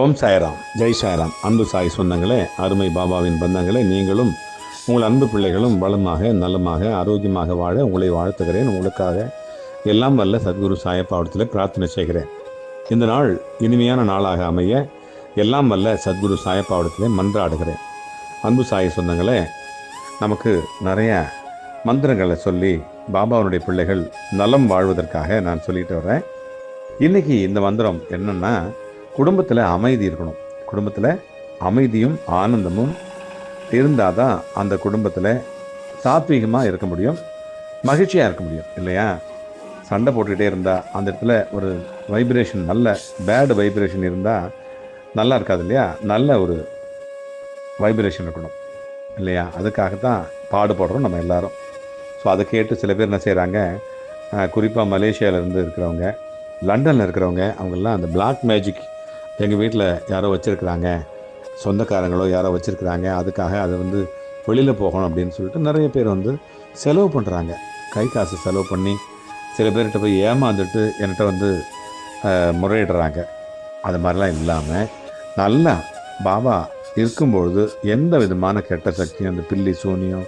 ஓம் சாய்ராம். ஜெய் சாய்ராம். அன்பு சாய் சொந்தங்களே அருமை பாபாவின் பந்தங்களே நீங்களும் உங்கள் அன்பு பிள்ளைகளும் வளமாக நலமாக ஆரோக்கியமாக வாழ உங்களை வாழ்த்துகிறேன். உங்களுக்காக எல்லாம் வல்ல சத்குரு சாயப்பாவடத்தில் பிரார்த்தனை செய்கிறேன். இந்த நாள் இனிமையான நாளாக அமைய எல்லாம் வல்ல சத்குரு சாயப்பாவடத்திலே மன்றாடுகிறேன். அன்பு சாய் சொந்தங்களே நமக்கு நிறைய மந்திரங்களை சொல்லி பாபாவுடைய பிள்ளைகள் நலம் வாழ்வதற்காக நான் சொல்லிட்டு வர்றேன். இன்னைக்கு இந்த மந்திரம் என்னென்னா குடும்பத்தில் அமைதி இருக்கணும். குடும்பத்தில் அமைதியும் ஆனந்தமும் இருந்தால் தான் அந்த குடும்பத்தில் சாத்வீகமாக இருக்க முடியும் மகிழ்ச்சியாக இருக்க முடியும் இல்லையா? சண்டை போட்டுக்கிட்டே இருந்தால் அந்த இடத்துல ஒரு வைப்ரேஷன் நல்ல பேடு வைப்ரேஷன் இருந்தால் நல்லா இருக்காது இல்லையா? நல்ல ஒரு வைப்ரேஷன் இருக்கணும் இல்லையா? அதுக்காகத்தான் பாடுபடுறோம் நம்ம எல்லாரும். ஸோ அதை கேட்டு சில பேர் என்ன செய்கிறாங்க குறிப்பாக மலேசியாவிலேருந்து இருக்கிறவங்க லண்டனில் இருக்கிறவங்க அவங்கெல்லாம் அந்த பிளாக் மேஜிக் எங்கள் வீட்டில் யாரோ வச்சுருக்குறாங்க. சொந்தக்காரங்களோ யாரோ வச்சுருக்குறாங்க. அதுக்காக அதை வந்து வெளியில் போகணும் அப்படின்னு சொல்லிட்டு நிறைய பேர் வந்து செலவு பண்ணுறாங்க கை காசு செலவு பண்ணி சில பேர்கிட்ட போய் ஏமாந்துட்டு என்கிட்ட வந்து முறையிடுறாங்க. அது மாதிரிலாம் இல்லாமல் நல்லா பாபா இருக்கும்பொழுது எந்த விதமான கெட்ட சக்தியும் அந்த பில்லி சூனியம்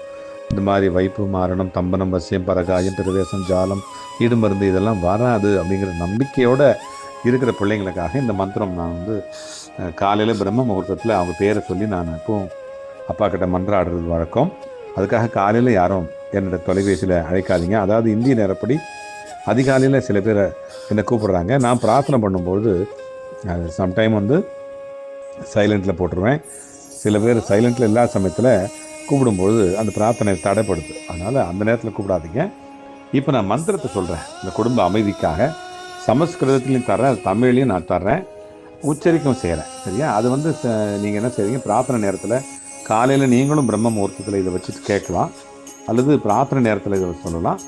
இந்த மாதிரி வைப்பு மாரணம் தம்பனம் வசியம் பரகாயம் பிரவேசம் ஜாலம் இடுமருந்து இதெல்லாம் வராது அப்படிங்கிற நம்பிக்கையோட இருக்கிற பிள்ளைங்களுக்காக இந்த மந்திரம் நான் வந்து காலையில் பிரம்ம முகூர்த்தத்தில் அவங்க பேரை சொல்லி நான் எப்பவும் அப்பா கிட்ட மன்றாடுறது வழக்கம். அதுக்காக காலையில் யாரும் என்னோடய தொலைபேசியில் அழைக்காதீங்க. அதாவது இந்திய நேரப்படி அதிகாலையில் சில பேரை என்னை கூப்பிட்றாங்க. நான் பிரார்த்தனை பண்ணும்பொழுது அது சம்டைம் வந்து சைலண்ட்டில் போட்டுருவேன். சில பேர் சைலண்ட்டில் இல்லாத சமயத்தில் கூப்பிடும்பொழுது அந்த பிரார்த்தனை தடைப்படுது. அதனால் அந்த நேரத்தில் கூப்பிடாதீங்க. இப்போ நான் மந்திரத்தை சொல்கிறேன் இந்த குடும்ப அமைதிக்காக சமஸ்கிருதத்துலையும் தர்றேன் தமிழ்லையும் நான் தர்றேன். உச்சரிக்கும் செய்கிறேன் சரியா? அது வந்து நீங்கள் என்ன செய்றீங்க? பிரார்த்தனை நேரத்தில் காலையில் நீங்களும் பிரம்ம முகூர்த்தத்தில் இதை வச்சுட்டு கேட்கலாம். அல்லது பிரார்த்தனை நேரத்தில் இதை சொல்லலாம்.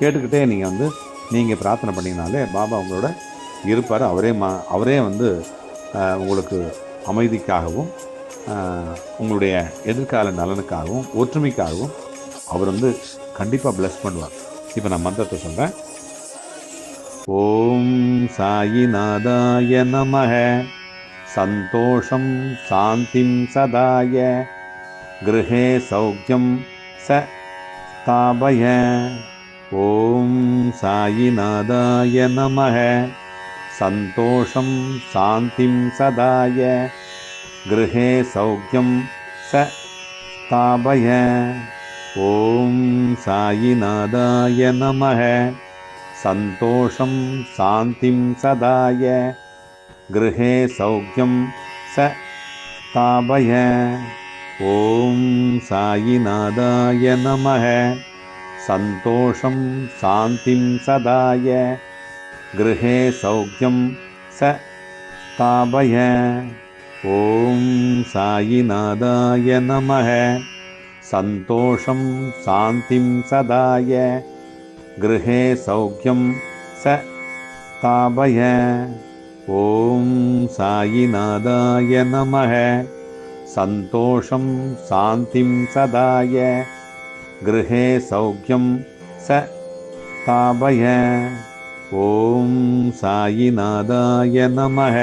கேட்டுக்கிட்டே நீங்கள் வந்து நீங்கள் பிரார்த்தனை பண்ணிங்கனாலே பாபா உங்களோட இருப்பார். அவரே மா அவரே வந்து உங்களுக்கு அமைதிக்காகவும் உங்களுடைய எதிர்கால நலனுக்காகவும் ஒற்றுமைக்காகவும் அவர் வந்து கண்டிப்பாக ப்ளஸ் பண்ணுவார். இப்போ நான் மந்திரத்தை சொல்கிறேன் ॐ सायिनादाय नमः। सन्तोषं शान्तिं सदाय। गृहे सौख्यं स स्थापय। ॐ सायिनादाय नमः। सन्तोषं शान्तिं सदाय। गृहे सौख्यं स स्थापय। ॐ सायिनादाय नमः। सन्तोषं शान्तिं सदाय। गृहे सौख्यं स स्थापय ॐ सायिनादाय नमः। सन्तोषं शान्तिं सदाय। गृहे सौख्यं स स्थापय ॐ सायिनादाय नमः। सन्तोषं शान्तिं सदाय गृहे सौख्यं स स्थापय ॐ सायिनादाय नमः। सन्तोषं शान्तिं सदाय। गृहे सौख्यं स स्थापय ॐ सायिनादाय नमः।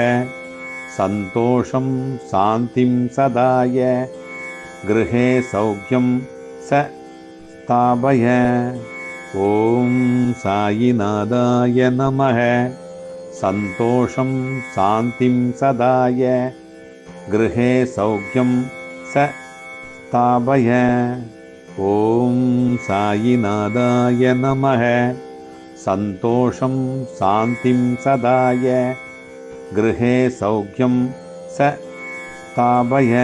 सन्तोषं शान्तिं सदाय। गृहे सौख्यं स स्थापय ॐ सायिनादाय नमः। सन्तोषं शान्तिं सदाय। गृहे सौख्यं स स्थापय। ॐ सायिनादाय नमः। सन्तोषं शान्तिं सदाय। गृहे सौख्यं स स्थापय।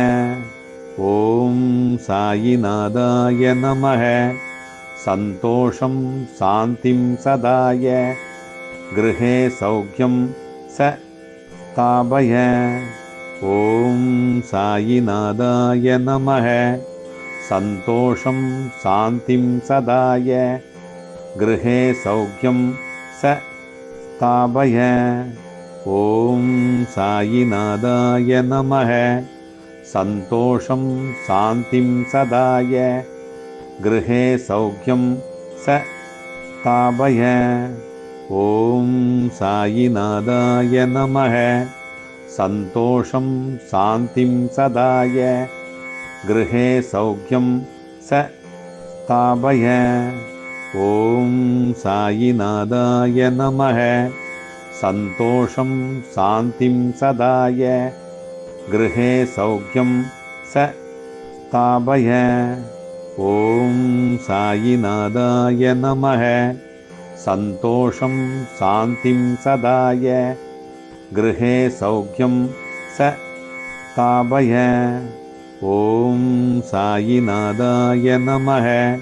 ॐ सायिनादाय नमः सन्तोषं शान्तिं सदाय। गृहे सौख्यं स स्थापय ॐ सायिनादाय नमः। सन्तोषं शान्तिं सदाय। गृहे सौख्यं स स्थापय ॐ सायिनादाय नमः। सन्तोषं शान्तिं सदाय गृहे सौख्यं स स्थापय ॐ सायिनादाय नमः। सन्तोषं शान्तिं सदाय। गृहे सौख्यं स स्थापय ॐ सायिनादाय नमः। सन्तोषं शान्तिं सदाय। गृहे सौख्यं स स्थापय ॐ सायिनादाय नमः। सन्तोषं शान्तिं सदाय। गृहे सौख्यं स स्थापय ॐ सायिनादाय नमः।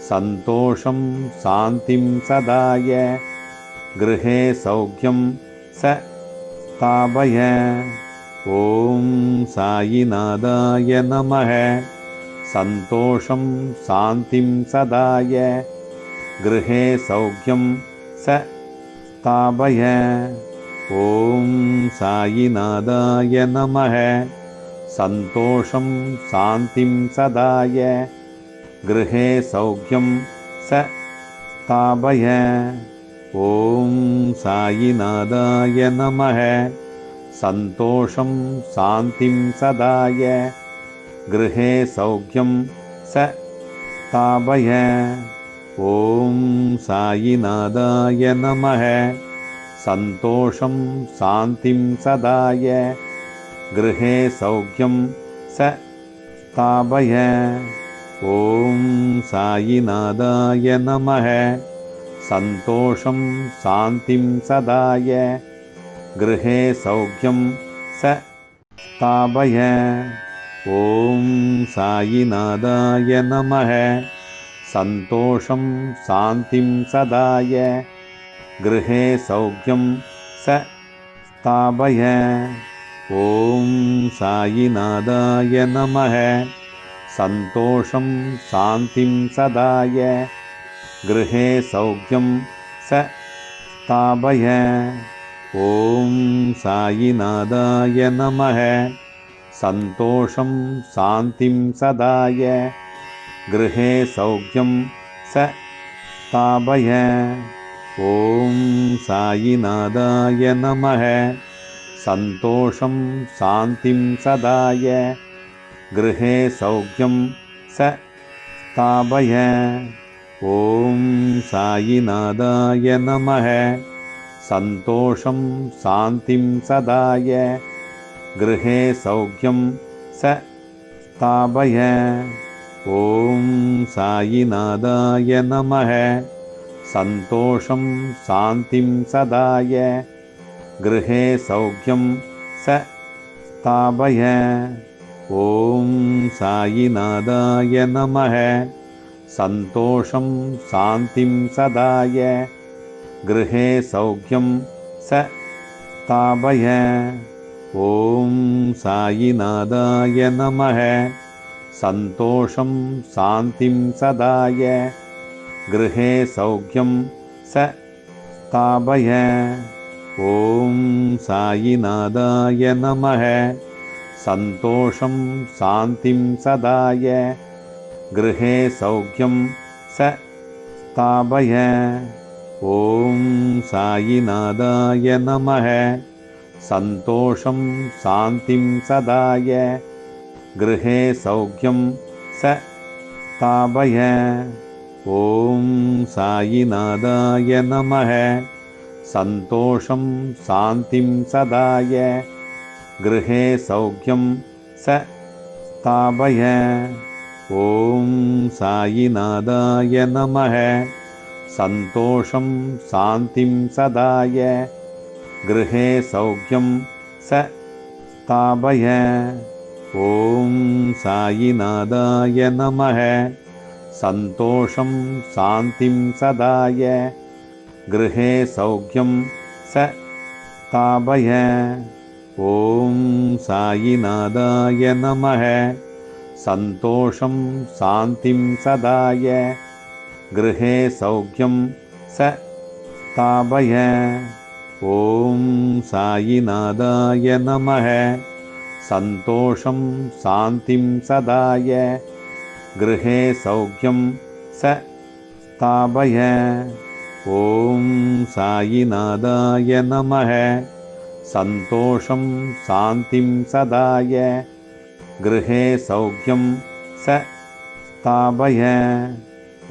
सन्तोषं शान्तिं सदाय। गृहे सौख्यं स स्थापय ॐ सायिनादाय नमः सन्तोषं शान्तिं सदाय। गृहे सौख्यं स स्थापय। ॐ सायिनादाय नमः। सन्तोषं शान्तिं सदाय। गृहे सौख्यं स स्थापय। ॐ सायिनादाय नमः। सन्तोषं शान्तिं सदाय गृहे सौख्यं स स्थापय। ॐ सायिनादाय नमः। सन्तोषं शान्तिं सदाय। गृहे सौख्यं स स्थापय। ॐ सायिनादाय नमः। सन्तोषं शान्तिं सदाय। गृहे सौख्यं स स्थापय ॐ सायिनादाय नमः। सन्तोषं शान्तिं सदाय। गृहे सौख्यं स स्थापय। ॐ सायिनादाय नमः। सन्तोषं शान्तिं सदाय। गृहे सौख्यं स स्थापय। ॐ सायिनादाय नमः सन्तोषं शान्तिं सदाय। गृहे सौख्यं स स्थापय ॐ सायिनादाय नमः। सन्तोषं शान्तिं सदाय। गृहे सौख्यं स स्थापय ॐ सायिनादाय नमः। सन्तोषं शान्तिं सदाय गृहे सौख्यं स स्थापय। ॐ सायिनादाय नमः। सन्तोषं शान्तिं सदाय। गृहे सौख्यं स स्थापय। ॐ सायिनादाय नमः। सन्तोषं शान्तिं सदाय। गृहे सौख्यं स स्थापय ॐ सायिनादाय नमः। सन्तोषं शान्तिं सदाय। गृहे सौख्यं स स्थापय। ॐ सायिनादाय नमः। सन्तोषं शान्तिं सदाय। गृहे सौख्यं स स्थापय। ॐ सायिनादाय नमः सन्तोषं शान्तिं सदाय। गृहे सौख्यं स स्थापय ॐ सायिनादाय नमः। सन्तोषं शान्तिं सदाय। गृहे सौख्यं स स्थापय ॐ सायिनादाय नमः। सन्तोषं शान्तिं सदाय गृहे सौख्यं स स्थापय ॐ सायिनादाय नमः। सन्तोषं शान्तिं सदाय। गृहे सौख्यं स स्थापय ॐ सायिनादाय नमः। सन्तोषं शान्तिं सदाय। गृहे सौख्यं स स्थापय ॐ सायिनादाय नमः। सन्तोषं शान्तिं सदाय। गृहे सौख्यं स स्थापय। ॐ सायिनादाय नमः। सन्तोषं शान्तिं सदाय। गृहे सौख्यं स स्थापय।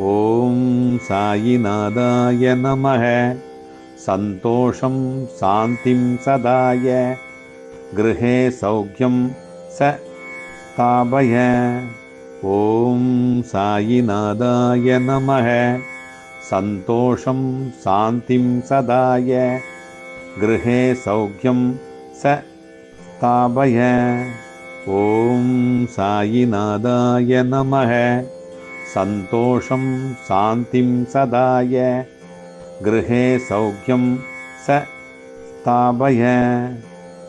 ॐ सायिनादाय नमः सन्तोषं शान्तिं सदाय। गृहे सौख्यं स स्थापय। ॐ सायिनादाय नमः। सन्तोषं शान्तिं सदाय। गृहे सौख्यं स स्थापय। ॐ सायिनादाय नमः। सन्तोषं शान्तिं सदाय गृहे सौख्यं स स्थापय।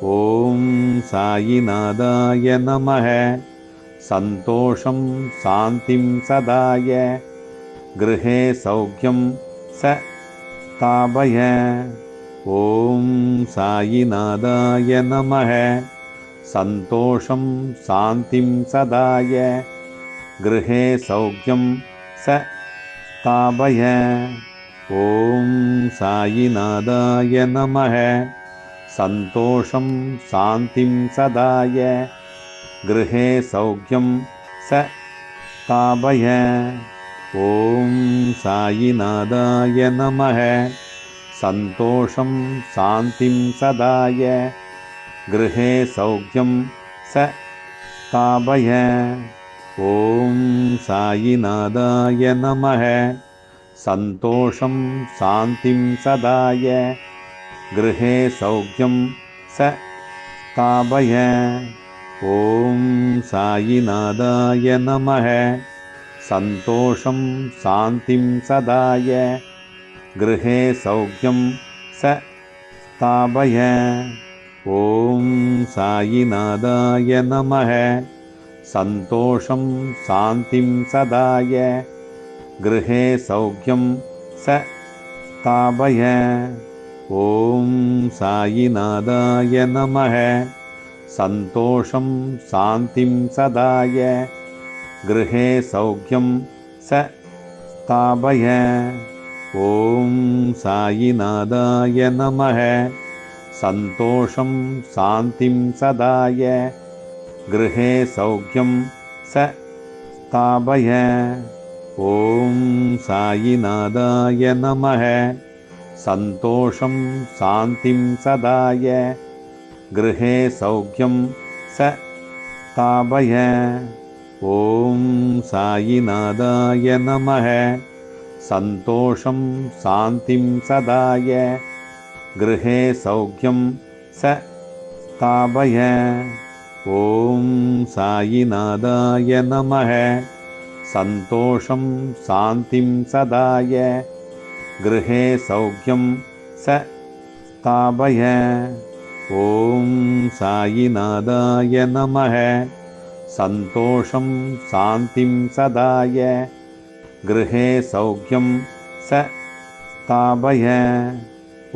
ॐ सायिनादाय नमः। सन्तोषं शान्तिं सदाय। गृहे सौख्यं स स्थापय। ॐ सायिनादाय नमः। सन्तोषं शान्तिं सदाय। गृहे सौख्यं स स्थापय ॐ सायिनादाय नमः। सन्तोषं शान्तिं सदाय। गृहे सौख्यं स स्थापय ॐ सायिनादाय नमः। सन्तोषं शान्तिं सदाय। गृहे सौख्यं स स्थापय ॐ सायिनादाय नमः सन्तोषं शान्तिं सदाय। गृहे सौख्यं स स्थापय। ॐ सायिनादाय नमः। सन्तोषं शान्तिं सदाय। गृहे सौख्यं स स्थापय। ॐ सायिनादाय नमः। सन्तोषं शान्तिं सदाय गृहे सौख्यं स स्थापय। ॐ सायिनादाय नमः। सन्तोषं शान्तिं सदाय। गृहे सौख्यं स स्थापय। ॐ सायिनादाय नमः। सन्तोषं शान्तिं सदाय। गृहे सौख्यं स स्थापय ॐ सायिनादाय नमः। सन्तोषं शान्तिं सदाय। गृहे सौख्यं स स्थापय ॐ सायिनादाय नमः। सन्तोषं शान्तिं सदाय। गृहे सौख्यं स स्थापय ॐ सायिनादाय नमः सन्तोषं शान्तिं सदाय। गृहे सौख्यं स स्थापय। ॐ सायिनादाय नमः। सन्तोषं शान्तिं सदाय। गृहे सौख्यं स स्थापय।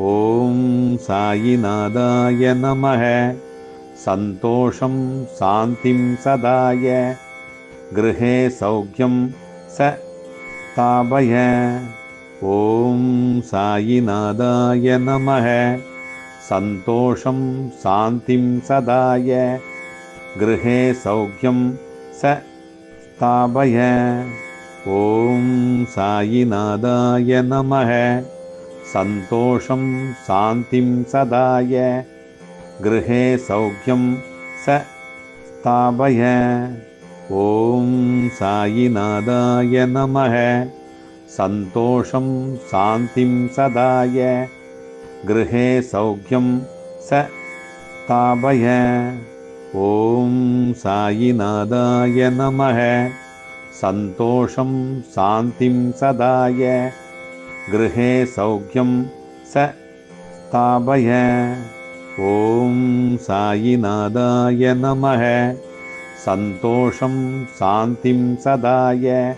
ॐ सायिनादाय नमः। सन्तोषं शान्तिं सदाय गृहे सौख्यं स स्थापय ॐ सायिनादाय नमः। सन्तोषं शान्तिं सदाय। गृहे सौख्यं स स्थापय ॐ सायिनादाय नमः। सन्तोषं शान्तिं सदाय। गृहे सौख्यं स स्थापय ॐ सायिनादाय नमः। सन्तोषं शान्तिं सदाय। गृहे सौख्यं स स्थापय ॐ सायिनादाय नमः। सन्तोषं शान्तिं सदाय। गृहे सौख्यं स स्थापय ॐ सायिनादाय नमः सन्तोषं शान्तिं सदाय।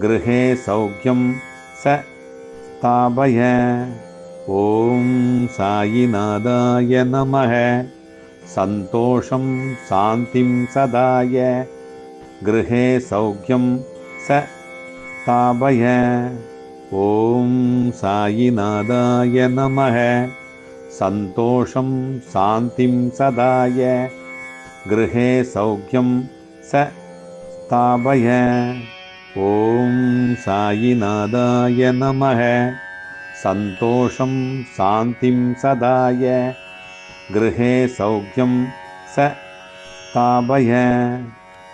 गृहे सौख्यं स स्थापय। ॐ सायिनादाय नमः। सन्तोषं शान्तिं सदाय। गृहे सौख्यं स स्थापय। ॐ सायिनादाय नमः। सन्तोषं शान्तिं सदाय गृहे सौख्यं स स्थापय। ॐ सायिनाथाय नमः। सन्तोषं शान्तिं सदाय। गृहे सौख्यं स स्थापय।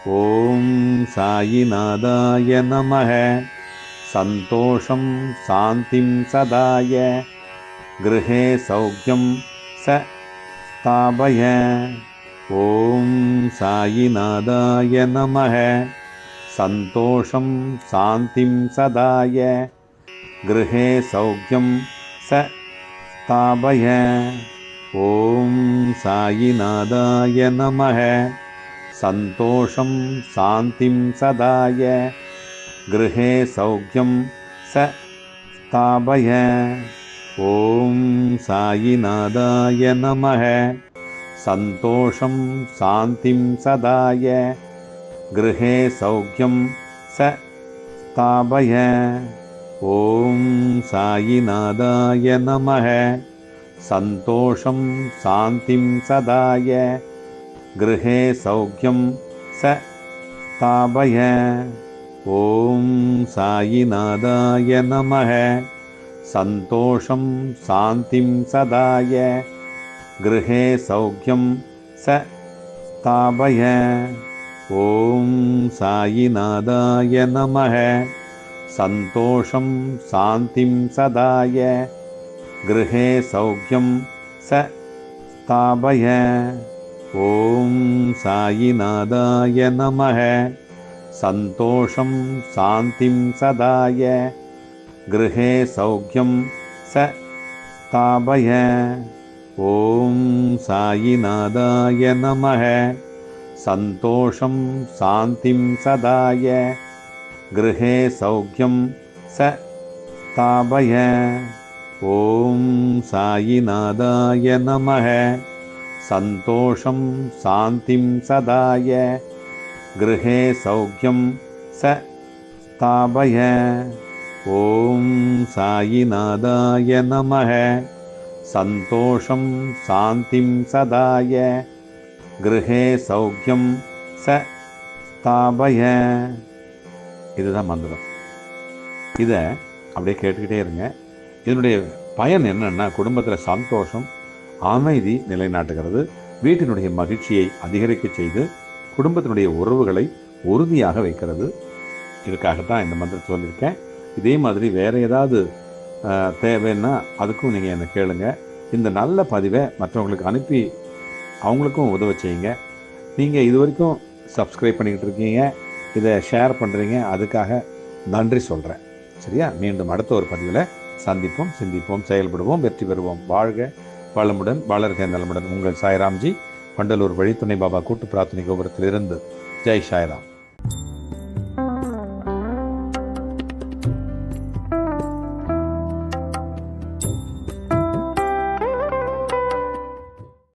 ॐ सायिनाथाय नमः। सन्तोषं शान्तिं सदाय। गृहे सौख्यं स स्थापय ॐ सायिनाथाय नमः। सन्तोषं शान्तिं सदाय। गृहे सौख्यं स स्थापय। ॐ सायिनाथाय नमः। सन्तोषं शान्तिं सदाय। गृहे सौख्यं स स्थापय। ॐ सायिनाथाय नमः सन्तोषं शान्तिं सदाय। गृहे सौख्यं स स्थापय। ॐ सायिनाथाय नमः। सन्तोषं शान्तिं सदाय। गृहे सौख्यं स स्थापय। ॐ सायिनाथाय नमः। सन्तोषं शान्तिं सदाय गृहे सौख्यं स स्थापय। ॐ सायिनाथाय नमः। सन्तोषं शान्तिं सदाय। गृहे सौख्यं स स्थापय। ॐ सायिनाथाय नमः। सन्तोषं शान्तिं सदाय। गृहे सौख्यं स स्थापय ॐ सायिनाथाय नमः। सन्तोषं शान्तिं सदाय। गृहे सौख्यं स स्थापय ॐ सायिनाथाय नमः। सन्तोषं शान्तिं सदाय। गृहे सौख्यं स स्थापय ॐ सायिनाथाय नमः सन्तोषं शान्तिं सदाय गृहे சௌக்கியம் ச ஸ்தாபய இதுதான் மந்திரம் இதை அப்படியே கேட்டுக்கிட்டே இருங்க இதனுடைய பயன் என்னன்னா குடும்பத்தில் சந்தோஷம் அமைதி நிலைநாட்டுகிறது வீட்டினுடைய மகிழ்ச்சியை அதிகரிக்க செய்து குடும்பத்தினுடைய உறவுகளை உறுதியாக வைக்கிறது இதுக்காகத்தான் இந்த மந்திரத்தை சொல்லியிருக்கேன் இதே மாதிரி வேறு ஏதாவது அஹ், தேவைன்னா அதுக்கும் நீங்கள் என்னை கேளுங்கள் இந்த நல்ல பதிவை மற்றவங்களுக்கு அனுப்பி அவங்களுக்கும் உதவ செய்யுங்க. நீங்கள் இது வரைக்கும் சப்ஸ்கிரைப் பண்ணிக்கிட்டு இருக்கீங்க இதை ஷேர் பண்ணுறீங்க அதுக்காக நன்றி சொல்கிறேன் சரியா? மீண்டும் அடுத்த ஒரு பதிவில் சந்திப்போம் சிந்திப்போம் செயல்படுவோம் வெற்றி பெறுவோம். வாழ்க வளமுடன் வளர்க நலமுடன். உங்கள் சாய்ராம்ஜி வண்டலூர் வழித்துணை பாபா கூட்டு பிரார்த்தனை கோபுரத்திலிருந்து. ஜெய் சாய்ராம்.